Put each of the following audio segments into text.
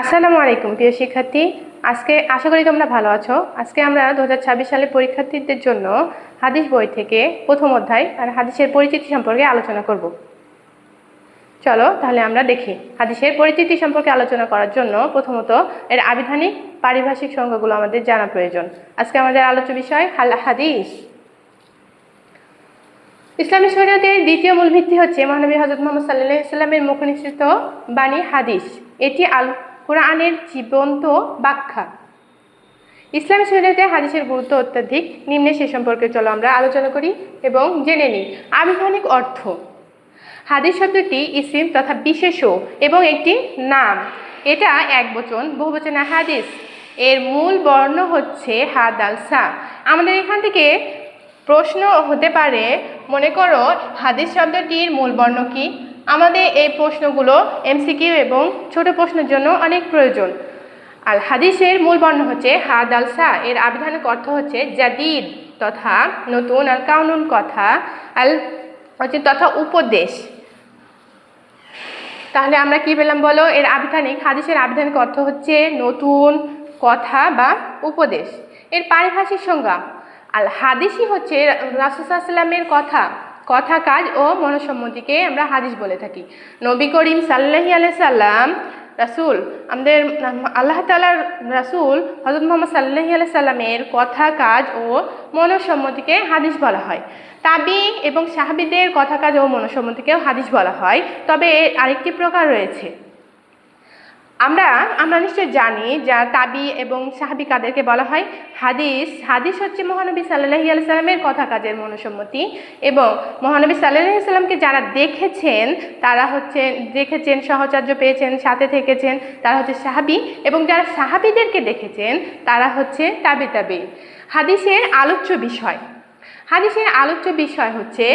আসসালামু আলাইকুম, প্রিয় শিক্ষার্থী। আজকে আশা করি তোমরা ভালো আছো। আজকে আমরা দু সালে পরীক্ষার্থীদের জন্য হাদিস বই থেকে প্রথম অধ্যায় আর হাদিসের পরিচিতি সম্পর্কে আলোচনা করব। চলো তাহলে আমরা দেখি। হাদিসের পরিচিতি সম্পর্কে আলোচনা করার জন্য প্রথমত এর আবিধানিক পারিভাষিক সংখ্যাগুলো আমাদের জানা প্রয়োজন। আজকে আমাদের আলোচ্য বিষয় হাল হাদিস। ইসলামী শরীয়তের দ্বিতীয় মূল ভিত্তি হচ্ছে মহানবী হজরত মোহাম্মদ সাল্লাহ ইসলামের মুখ নিঃসৃত বাণী হাদিস। এটি আল কোরআনের জীবন্ত ব্যাখ্যা। ইসলামী শরীয়তে হাদিসের গুরুত্ব অত্যাধিক। নিম্নে সে সম্পর্কে চলো আমরা আলোচনা করি এবং জেনে নিই। আবিধানিক অর্থ। হাদিস শব্দটি ইসিম তথা বিশেষ এবং একটি নাম। এটা এক বচন, বহু হাদিস। এর মূল বর্ণ হচ্ছে হাদ আল আমাদের এখান থেকে প্রশ্ন হতে পারে, মনে করো হাদিস শব্দটির মূল বর্ণ কি? আমাদের এই প্রশ্নগুলো এমসিকিউ এবং ছোট প্রশ্নের জন্য অনেক প্রয়োজন। আল হাদিসের মূল বর্ণ হচ্ছে হাদ আল সা, এর আবিধানিক অর্থ হচ্ছে জাদিদ তথা নতুন আল কাউনুন কথা আল হচ্ছে তথা উপদেশ। তাহলে আমরা কি পেলাম বলো? এর আবিধানিক, হাদিসের আবিধানিক অর্থ হচ্ছে নতুন কথা বা উপদেশ। এর পারিভাষিক সংজ্ঞা আল হাদিসই হচ্ছে রাসুসাল্লামের কথা। কথা, কাজ ও মনসম্মতিকে আমরা হাদিস বলে থাকি। নবী করিম সাল্লাহি আলাইসাল্লাম রাসুল, আমাদের আল্লাহ তালার রাসুল হজরত মোহাম্মদ সাল্লাহি আলাই সাল্লামের কথা, কাজ ও মনসম্মতিকে হাদিস বলা হয়। তাবি এবং সাহাবিদের কথা, কাজ ও মনসম্মতিকেও হাদিস বলা হয়। তবে এর আরেকটি প্রকার রয়েছে। আমরা আমরা নিশ্চয় জানি যা তাবি এবং সাহাবি কাদেরকে বলা হয় হাদিস। হাদিস হচ্ছে মহানবী সাল্লাহি সাল্লামের কথা কাজের মনসম্মতি এবং মহানবী সাল্লাহি সাল্লামকে যারা দেখেছেন, তারা হচ্ছে, দেখেছেন, সহচার্য পেয়েছেন, সাথে থেকেছেন, তারা হচ্ছে সাহাবি এবং যারা সাহাবিদেরকে দেখেছেন, তারা হচ্ছে তাবি তাবি। হাদিসের আলোচ্য বিষয়, হাদিসের আলোচ্য বিষয় হচ্ছে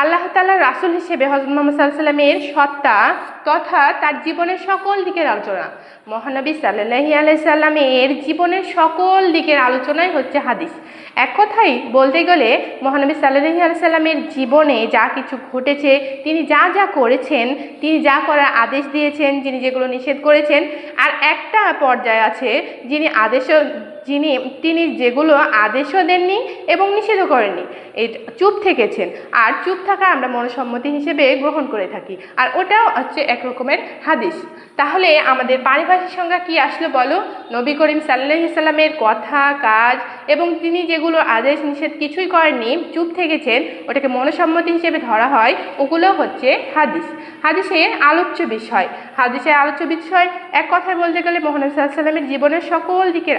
আল্লাহ তাল্লাহ রাসুল হিসেবে হজরত মোহাম্মদ সাল্লাহ সাল্লামের সত্তা তথা তার জীবনের সকল দিকের আলোচনা। মহানবী সাল্লাহি আলাইসাল্লামের জীবনের সকল দিকের আলোচনাই হচ্ছে হাদিস। এক কথাই বলতে গেলে মহানবী সাল্লাহি আলাইসাল্লামের জীবনে যা কিছু ঘটেছে, তিনি যা যা করেছেন, তিনি যা করার আদেশ দিয়েছেন, যিনি যেগুলো নিষেধ করেছেন, আর একটা পর্যায়ে আছে যিনি আদেশও যিনি, তিনি যেগুলো আদেশও দেননি এবং নিষেধও করেননি, এই চুপ থেকেছেন। আর চুপ থাকা আমরা মনসম্মতি হিসেবে গ্রহণ করে থাকি। আর ওটাও হচ্ছে এক রকমের হাদিস। তাহলে আমাদের পারিভাষিক সংজ্ঞা কি আসলো বলো? নবী করিম সাল্লাহ সাল্লামের কথা, কাজ এবং তিনি যেগুলো আদেশ, নিষেধ কিছুই করেননি, চুপ থেকেছেন, ওটাকে মনসম্মতি হিসেবে ধরা হয়, ওগুলো হচ্ছে হাদিস। হাদিসের আলোচ্য বিষয়। হাদিসের আলোচ্য বিষয় এক কথায় বলতে গেলে মোহাম্মদ সাল্লামের জীবনের সকল দিকের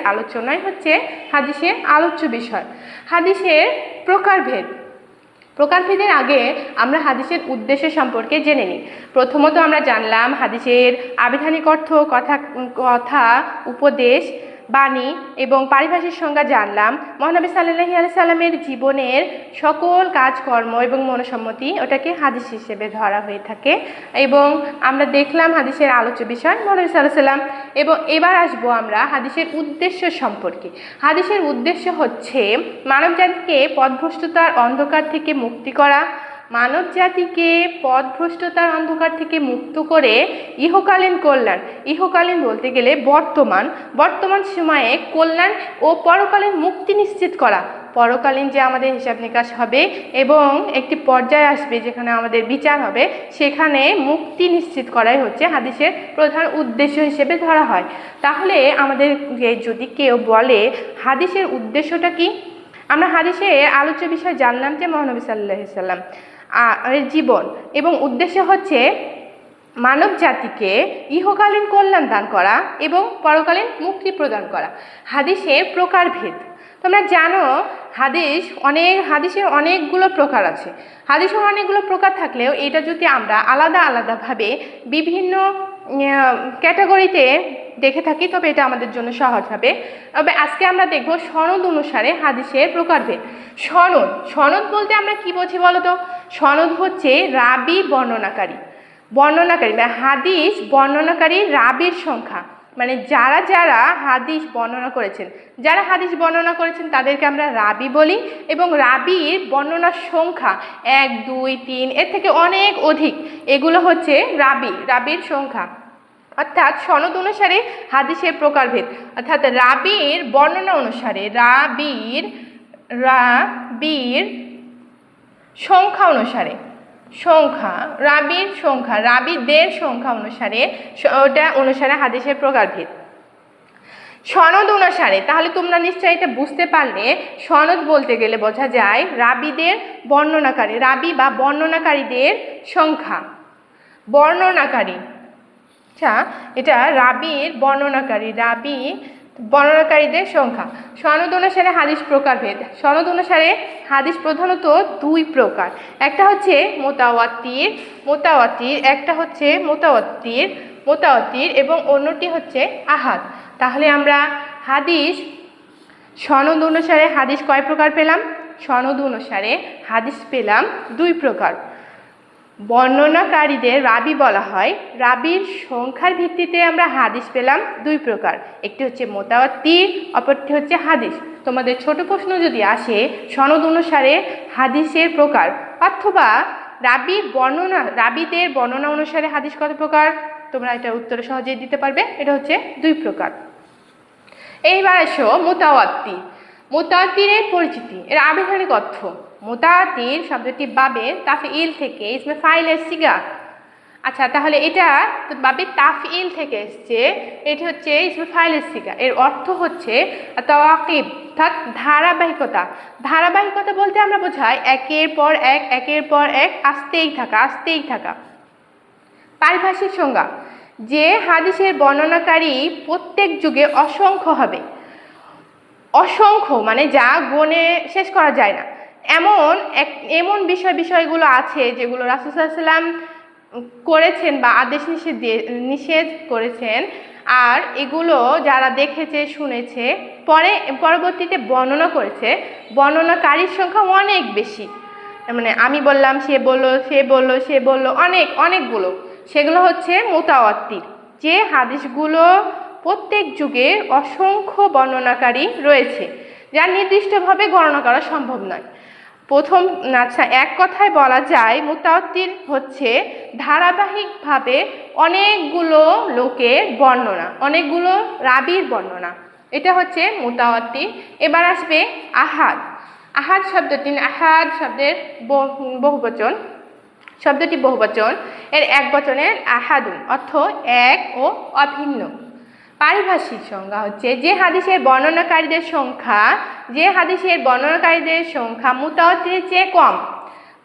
আলোচনাই হচ্ছে হাদিসের আলোচ্য বিষয়। হাদিসের প্রকারভেদ। প্রকারভেদের আগে আমরা হাদিসের উদ্দেশ্য সম্পর্কে জেনে নিই। প্রথমত আমরা জানলাম হাদিসের আবিধানিক অর্থ, কথা কথা, উপদেশ বাণী এবং পারিভাষিক সংজ্ঞা জানলাম। মহানবী সাল্লাহি আলি সাল্লামের জীবনের সকল কাজকর্ম এবং মনসম্মতি ওটাকে হাদিস হিসেবে ধরা হয়ে থাকে এবং আমরা দেখলাম হাদিসের আলোচ্য বিষয় মহানবী সাল্লাহ সাল্লাম এবং এবার আসব আমরা হাদিসের উদ্দেশ্য সম্পর্কে। হাদিসের উদ্দেশ্য হচ্ছে মানবজাতিকে পথভ্রষ্টতার অন্ধকার থেকে মুক্তি করা মানব জাতিকে পথভ্রষ্টতার অন্ধকার থেকে মুক্ত করে ইহকালীন কল্যাণ, ইহকালীন বলতে গেলে বর্তমান বর্তমান সময়ে কল্যাণ ও পরকালীন মুক্তি নিশ্চিত করা। পরকালীন যে আমাদের হিসাব নিকাশ হবে এবং একটি পর্যায়ে আসবে যেখানে আমাদের বিচার হবে, সেখানে মুক্তি নিশ্চিত করাই হচ্ছে হাদিসের প্রধান উদ্দেশ্য হিসেবে ধরা হয়। তাহলে আমাদের যদি কেউ বলে হাদিসের উদ্দেশ্যটা কি? আমরা হাদিসে আলোচ্য বিষয় জানলাম যে মহানবী সাল্লাহ সাল্লাম জীবন। এবং উদ্দেশ্য হচ্ছে মানব জাতিকে ইহকালীন কল্যাণ দান করা এবং পরকালীন মুক্তি প্রদান করা। হাদিসের প্রকারভেদ তোমরা জানো, হাদিস অনেক, হাদিসের অনেকগুলো প্রকার আছে। হাদিসের অনেকগুলো প্রকার থাকলেও এটা যদি আমরা আলাদা আলাদাভাবে বিভিন্ন ক্যাটাগরিতে দেখে থাকি, তবে এটা আমাদের জন্য সহজ হবে। তবে আজকে আমরা দেখব সনদ অনুসারে হাদিসের প্রকারভেদ। সনদ সনদ বলতে আমরা কি বলছি বলো তো সনদ হচ্ছে রাবি বর্ণনাকারী। বর্ণনাকারী মানে হাদিস বর্ণনাকারী রাবির সংখ্যা। মানে যারা যারা হাদিস বর্ণনা করেছেন, যারা হাদিস বর্ণনা করেছেন তাদেরকে আমরা রাবি বলি এবং রাবির বর্ণনার সংখ্যা এক, দুই, তিন, এর থেকে অনেক অধিক। এগুলো হচ্ছে রাবি, রাবির সংখ্যা। অর্থাৎ সনদ অনুসারে হাদিসের প্রকারভেদ। অর্থাৎ রাবির বর্ণনা অনুসারে রাবির রাবির সংখ্যা অনুসারে, সংখ্যা, রাবির সংখ্যা, রাবিদের সংখ্যা অনুসারে, ওটা অনুসারে হাদিসের প্রকারভেদ। সনদ অনুসারে, তাহলে তোমরা নিশ্চয়ই এটা বুঝতে পারলে, সনদ বলতে গেলে বোঝা যায় রাবিদের বর্ণনাকারী, রাবি বা বর্ণনাকারীদের সংখ্যা। বর্ণনাকারী আচ্ছা এটা রাবির বর্ণনাকারী, রাবি বর্ণনাকারীদের সংখ্যা। সনদ অনুসারে হাদিস প্রকারভেদ সনদ অনুসারে হাদিস প্রধানত দুই প্রকার। একটা হচ্ছে মোতাওয়াত্তির মোতাওয়াত্তির, একটা হচ্ছে মোতাওয়াত্তির মোতাওয়াত্তির এবং অন্যটি হচ্ছে আহাদ। তাহলে আমরা হাদিস, সনদ অনুসারে হাদিস কয় প্রকার পেলাম? সনদ অনুসারে হাদিস পেলাম দুই প্রকার। বর্ণনাকারীদের রাবি বলা হয়। রাবির সংখ্যার ভিত্তিতে আমরা হাদিস পেলাম দুই প্রকার। একটি হচ্ছে মোতাওয়াত্তির অপরটি হচ্ছে হাদিস। তোমাদের ছোট প্রশ্ন যদি আসে, সনদ অনুসারে হাদিসের প্রকার। অথবা রাবি বর্ণনা, রাবিদের বর্ণনা অনুসারে হাদিস কত প্রকার? তোমরা এটা উত্তরে সহজেই দিতে পারবে। এটা হচ্ছে দুই প্রকার। এইবার এসো মোতাওয়াত্তির মোতাওয়াত্তিরের পরিচিতি, এর আবিধানিক অর্থ। মোতাওয়াত্তির শব্দটি বাবে তাফইল থেকে ইসমে ফাইলের সিগা। আচ্ছা তাহলে এটা বাবে তাফইল থেকে এসছে, এটি হচ্ছে ইসমে ফাইলের সিগা। এর অর্থ হচ্ছে তাওয়াকিব, অর্থাৎ ধারাবাহিকতা। ধারাবাহিকতা বলতে আমরা বোঝাই একের পর এক, একের পর এক, আসতেই থাকা আসতেই থাকা। পারিভাষিক সংজ্ঞা, যে হাদিসের বর্ণনাকারী প্রত্যেক যুগে অসংখ্য হবে। অসংখ্য মানে যা গণে শেষ করা যায় না। এমন এক, এমন বিষয়, বিষয়গুলো আছে যেগুলো রাসুসাল্লাম করেছেন বা আদেশ নিষেধ দিয়ে, নিষেধ করেছেন। আর এগুলো যারা দেখেছে, শুনেছে, পরে, পরবর্তীতে বর্ণনা করেছে, বর্ণনাকারীর সংখ্যা অনেক বেশি। মানে আমি বললাম, সে বলল সে বলল সে বলল, অনেক, অনেকগুলো। সেগুলো হচ্ছে মোতাওয়াত্তির। যে হাদিসগুলো প্রত্যেক যুগে অসংখ্য বর্ণনাকারী রয়েছে। যা নির্দিষ্টভাবে গণনা করা সম্ভব নয়। প্রথম আচ্ছা এক কথায় বলা যায় মুতাওয়াত্তির হচ্ছে ধারাবাহিকভাবে অনেকগুলো লোকের বর্ণনা, অনেকগুলো রাবির বর্ণনা। এটা হচ্ছে মুতাওয়াত্তির এবার আসবে আহাদ। আহাদ শব্দটি, আহাদ শব্দের বহু- বহুবচন। শব্দটি বহুবচন। এর এক বচনের আহাদুন, অর্থ এক ও অভিন্ন। পারিভাষিক সংজ্ঞা হচ্ছে যে হাদিসের বর্ণনাকারীদের সংখ্যা, যে হাদিসের বর্ণনাকারীদের সংখ্যা মুতাওয়াত্তিরের চেয়ে কম।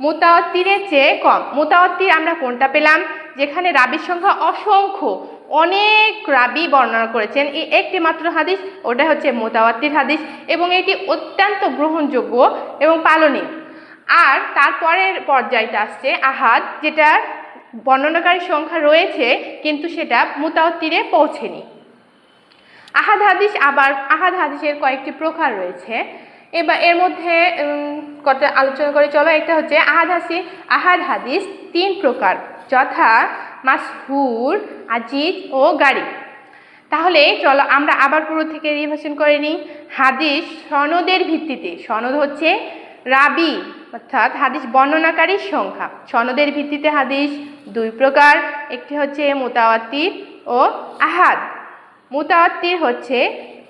মুতাওয়াত্তিরের চেয়ে কম। মুতাওয়াত্তির আমরা কোনটা পেলাম? যেখানে রাবির সংখ্যা অসংখ্য। অনেক রাবি বর্ণনা করেছেন। এই একটি মাত্র হাদিস, ওটা হচ্ছে মোতাওয়াত্তির হাদিস এবং এটি অত্যন্ত গ্রহণযোগ্য এবং পালনীয়। আর তারপরের পর্যায়টা আসছে আহাদ, যেটা বর্ণনাকারী সংখ্যা রয়েছে, কিন্তু সেটা মুতাওয়াত্তিরে পৌঁছেনি। আহাদ হাদিস আবার আহাদ হাদিসের কয়েকটি প্রকার রয়েছে। এবার এর মধ্যে কটা আলোচনা করে চলো। একটা হচ্ছে আহাদ হাসি, আহাদ হাদিস, তিন প্রকার, যথা মাসহুর, আজিজ ও গাড়ি। তাহলে চলো আমরা আবার পুরো থেকে রিভিশন করে নিই। হাদিস সনদের ভিত্তিতে, সনদ হচ্ছে রাবি, অর্থাৎ হাদিস বর্ণনাকারীর সংখ্যা। সনদের ভিত্তিতে হাদিস দুই প্রকার, একটি হচ্ছে মোতাওয়াত্তির ও আহাদ। মুতাওয়াত্তির হচ্ছে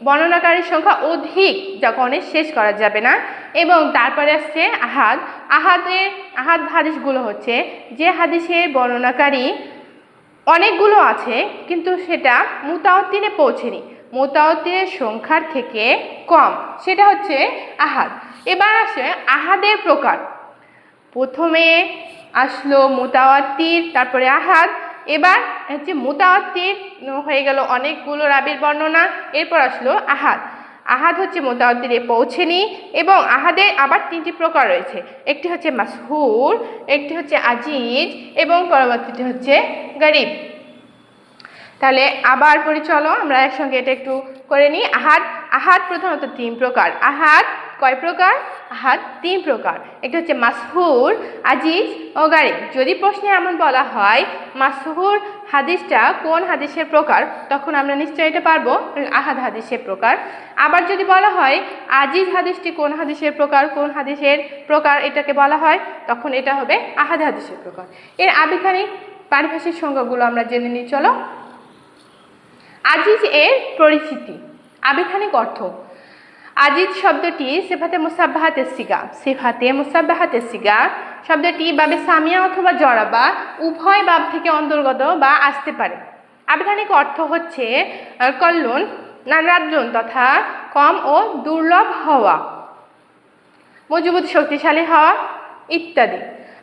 বর্ণনাকারীর সংখ্যা অধিক, যা গণে শেষ করা যাবে না। এবং তারপরে আসছে আহাদ। আহাদের, আহাদ হাদিসগুলো হচ্ছে যে হাদিসের বর্ণনাকারী অনেকগুলো আছে, কিন্তু সেটা মুতাওয়াত্তিরে পৌঁছেনি। মুতাওয়াত্তিরের সংখ্যার থেকে কম, সেটা হচ্ছে আহাদ। এবার আসে আহাদের প্রকার। প্রথমে আসলো মুতাওয়াত্তির, তারপরে আহাদ এবার হচ্ছে মুতাওয়াত্তির হয়ে গেল অনেকগুলো রাবির বর্ণনা, এরপর আসলো আহাদ। আহাদ হচ্ছে মোতাওয়াত্তিরে পৌঁছেনি এবং আহাদের আবার তিনটি প্রকার রয়েছে। একটি হচ্ছে মাসহুর, একটি হচ্ছে আজিজ এবং পরবর্তীটি হচ্ছে গরিব। তাহলে আবার পড়ি চলো আমরা একসঙ্গে এটা একটু করে নিই। আহাদ আহাদ প্রধানত তিন প্রকার। আহাদ কয় প্রকার? আহাদ তিন প্রকার। একটা হচ্ছে মাসহুর আজিজ ও গারিব যদি প্রশ্নে এমন বলা হয়, মাসহুর হাদিসটা কোন হাদিসের প্রকার, তখন আমরা নিশ্চয় এটা পারব, আহাদ হাদিসের প্রকার। আবার যদি বলা হয়, আজিজ হাদিসটি কোন হাদিসের প্রকার, কোন হাদিসের প্রকার এটাকে বলা হয়, তখন এটা হবে আহাদ হাদিসের প্রকার। এর আবিধানিক পারিভাষিক সংজ্ঞাগুলো আমরা জেনে নিই, চলো। আজিজ এর পরিচিতি। আবিধানিক অর্থ আজিজ শব্দটি সেফাতে মুসাব্বাহাতে সিগা সেফাতে মুসাব্বাহাতে সিগা শব্দটি বাবে সামিয়া অথবা জড়াবা উভয় বাব থেকে অন্তর্গত বা আসতে পারে। আবিধানিক অর্থ হচ্ছে কল্যাণ নানার্জন তথা কম ও দুর্লভ হওয়া, মজবুত শক্তিশালী হওয়া ইত্যাদি।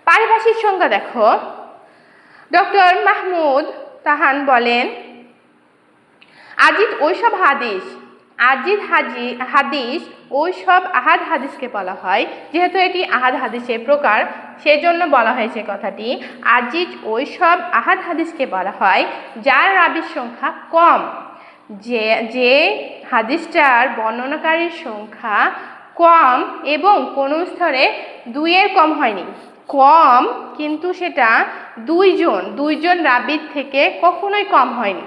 পারিভাষিক সংজ্ঞা দেখো। ডক্টর মাহমুদ তাহান বলেন আজিদ ওইসব হাদিস আজিদ হাজি, হাদিস, ওই সব আহাদ হাদিসকে বলা হয়। যেহেতু এটি আহাদ হাদিসের প্রকার, সেজন্য বলা হয়েছে কথাটি, আজিজ ওই সব আহাদ হাদিসকে বলা হয়, যার রাবির সংখ্যা কম। যে যে হাদিসটার বর্ণনাকারীর সংখ্যা কম এবং কোনো স্তরে দুইয়ের কম হয়নি। কম কিন্তু সেটা দুইজন দুইজন রাবির থেকে কখনোই কম হয়নি।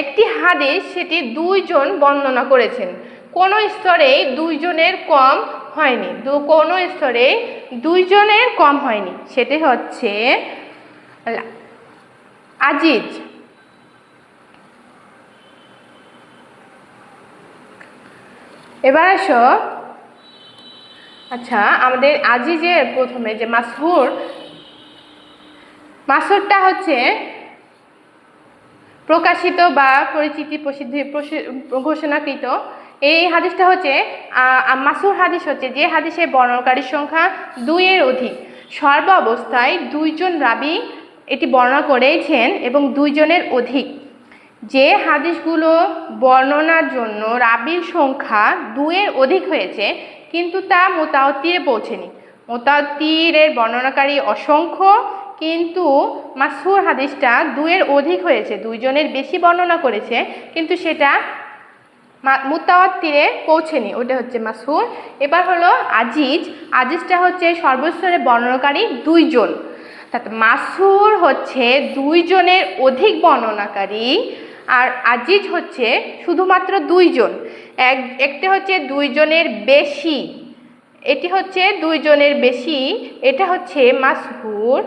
একটি হাদিস সেটি দুইজন বর্ণনা করেছেন। কোনো স্তরে দুইজনের কম হয়নি। দু, কোনো স্তরে দুইজনের কম হয়নি। সেটি হচ্ছে আজিজ। এবার আসো। আচ্ছা আমাদের আজিজের প্রথমে যে মাসহুর মাসুরটা হচ্ছে প্রকাশিত বা পরিচিতি প্রসিদ্ধি প্রসি- ঘোষণাকৃত। এই হাদিসটা হচ্ছে মাসুর হাদিস হচ্ছে যে হাদিসে বর্ণনাকারীর সংখ্যা দুইয়ের অধিক। সর্ব অবস্থায় দুইজন রাবি এটি বর্ণনা করেছেন এবং দুইজনের অধিক। যে হাদিসগুলো বর্ণনার জন্য রাবির সংখ্যা দুইয়ের অধিক হয়েছে, কিন্তু তা মোতাওতিরে পৌঁছেনি। মোতাওতিরের বর্ণনাকারী অসংখ্য কিন্তু মাসুর হাদিসটা দুইয়ের অধিক হয়েছে, দুইজনের বেশি বর্ণনা করেছে, কিন্তু সেটা মুতাওয়াত্তিরে পৌঁছেনি, ওটা হচ্ছে মাসুর এবার হলো আজিজ, আজিজটা হচ্ছে সর্বস্তরে বর্ণনাকারী দুইজন। মাসুর হচ্ছে দুইজনের অধিক বর্ণনাকারী, আর আজিজ হচ্ছে শুধুমাত্র দুইজন। এক, একটি হচ্ছে দুইজনের বেশি, এটি হচ্ছে দুইজনের বেশি, এটা হচ্ছে মাসহুর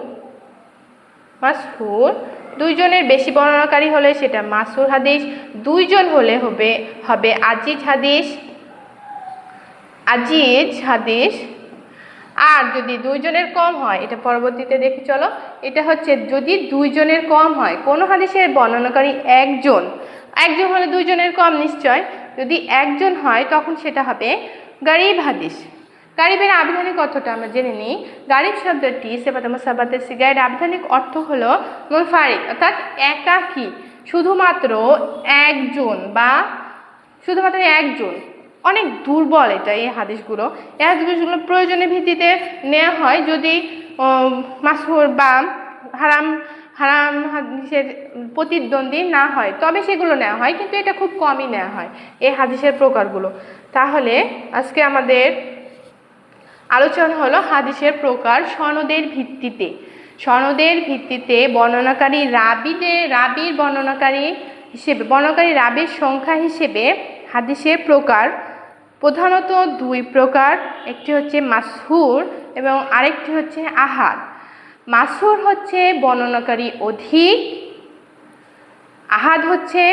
মাসহুর দুইজনের বেশি বর্ণনাকারী হলে সেটা মাসুর হাদিস, দুইজন হলে হবে হবে আজিজ হাদিস। আজিজ হাদিস। আর যদি দুইজনের কম হয়, এটা পরবর্তীতে দেখি, চলো। এটা হচ্ছে যদি দুইজনের কম হয়, কোনো হাদিসের বর্ণনাকারী একজন একজন হলে দুইজনের কম, নিশ্চয়। যদি একজন হয়, তখন সেটা হবে গরিব হাদিস। গারিবের আবিধানিক অর্থটা আমরা জেনে নিই। গারিব শব্দটি সেবাতম সাবাতে সিগারেট আবিধানিক অর্থ হলো মুনফারিক অর্থাৎ একাকী শুধুমাত্র একজন বা শুধুমাত্র একজন। অনেক দুর্বল এটা এই হাদিসগুলো। এই হাদিসগুলো প্রয়োজনের ভিত্তিতে নেওয়া হয় যদি মাসুর বা হারাম হারাম হাদিসের প্রতিদ্বন্দ্বী না হয়, তবে সেগুলো নেওয়া হয়, কিন্তু এটা খুব কমই নেওয়া হয় এই হাদিসের প্রকারগুলো। তাহলে আজকে আমাদের আলোচনা হলো হাদিসের প্রকার সনদের ভিত্তিতে। সনদের ভিত্তিতে বর্ণনাকারী রাবিদের, রাবির বর্ণনাকারী হিসেবে, বর্ণনাকারী রাবির সংখ্যা হিসেবে হাদিসের প্রকার প্রধানত দুই প্রকার, একটি হচ্ছে মাসহুর এবং আরেকটি হচ্ছে আহাদ। মাসহুর হচ্ছে বর্ণনাকারী অধিক, আহাদ হচ্ছে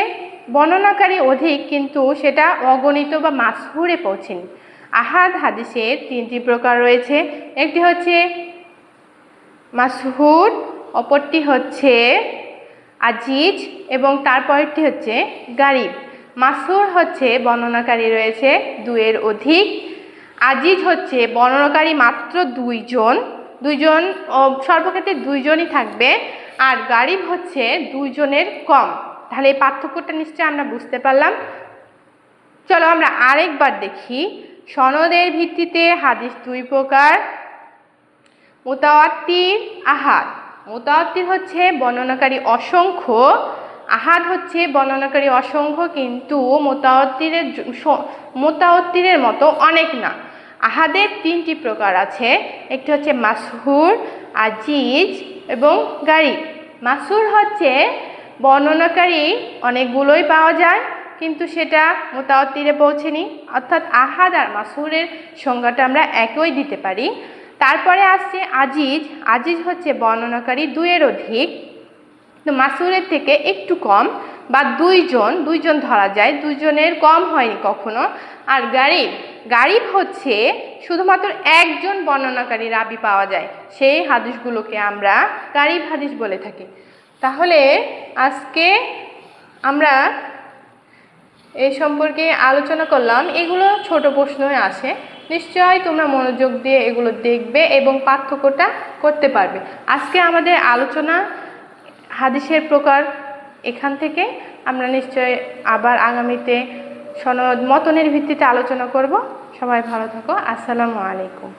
বর্ণনাকারী অধিক, কিন্তু সেটা অগণিত বা মাসহুরে পৌঁছেনি। আহাদ হাদিসের তিনটি প্রকার রয়েছে। একটি হচ্ছে মাসহুর অপরটি হচ্ছে আজিজ এবং তারপরটি হচ্ছে গারিব। মাসুর হচ্ছে বর্ণনাকারী রয়েছে দুইয়ের অধিক। আজিজ হচ্ছে বর্ণনাকারী মাত্র দুইজন। দুইজন সর্বক্ষেত্রে দুইজনই থাকবে। আর গারিব হচ্ছে দুইজনের কম। তাহলে এই পার্থক্যটা নিশ্চয়ই আমরা বুঝতে পারলাম। চলো আমরা আরেকবার দেখি। সনদের ভিত্তিতে হাদিস দুই প্রকার। মোতাওয়াত্তির আহাদ। মোতাওয়াত্তির হচ্ছে বর্ণনাকারী অসংখ্য। আহাদ হচ্ছে বর্ণনাকারী অসংখ্য কিন্তু মোতাওয়াত্তিরের মোতাওয়াত্তিরের মতো অনেক না। আহাদের তিনটি প্রকার আছে। একটি হচ্ছে মাসহুর, আজিজ এবং গাড়ি মাসুর হচ্ছে বর্ণনাকারী অনেকগুলোই পাওয়া যায়। কিন্তু সেটা মোতাওয়াত্তিরে পৌঁছেনি। অর্থাৎ আহাদ আর মাসুরের সংজ্ঞাটা আমরা একই দিতে পারি। তারপরে আসছে আজিজ। আজিজ হচ্ছে বর্ণনাকারী দুইয়ের অধিক। তো মাসুরের থেকে একটু কম বা দুইজন দুইজন ধরা যায়, দুইজনের কম হয়নি কখনো। আর গারিব গারিব হচ্ছে শুধুমাত্র একজন বর্ণনাকারী রাবি পাওয়া যায়। সেই হাদিসগুলোকে আমরা গারিব হাদিস বলে থাকি। তাহলে আজকে আমরা এই সম্পর্কে আলোচনা করলাম। এগুলো ছোট প্রশ্নই আসে। নিশ্চয়ই তোমরা মনোযোগ দিয়ে এগুলো দেখবে এবং পার্থক্যটা করতে পারবে। আজকে আমাদের আলোচনা হাদিসের প্রকার এখান থেকে। আমরা নিশ্চয় আবার আগামীতে সনদ মতনের ভিত্তিতে আলোচনা করব। সবাই ভালো থাকো। আসসালামু আলাইকুম।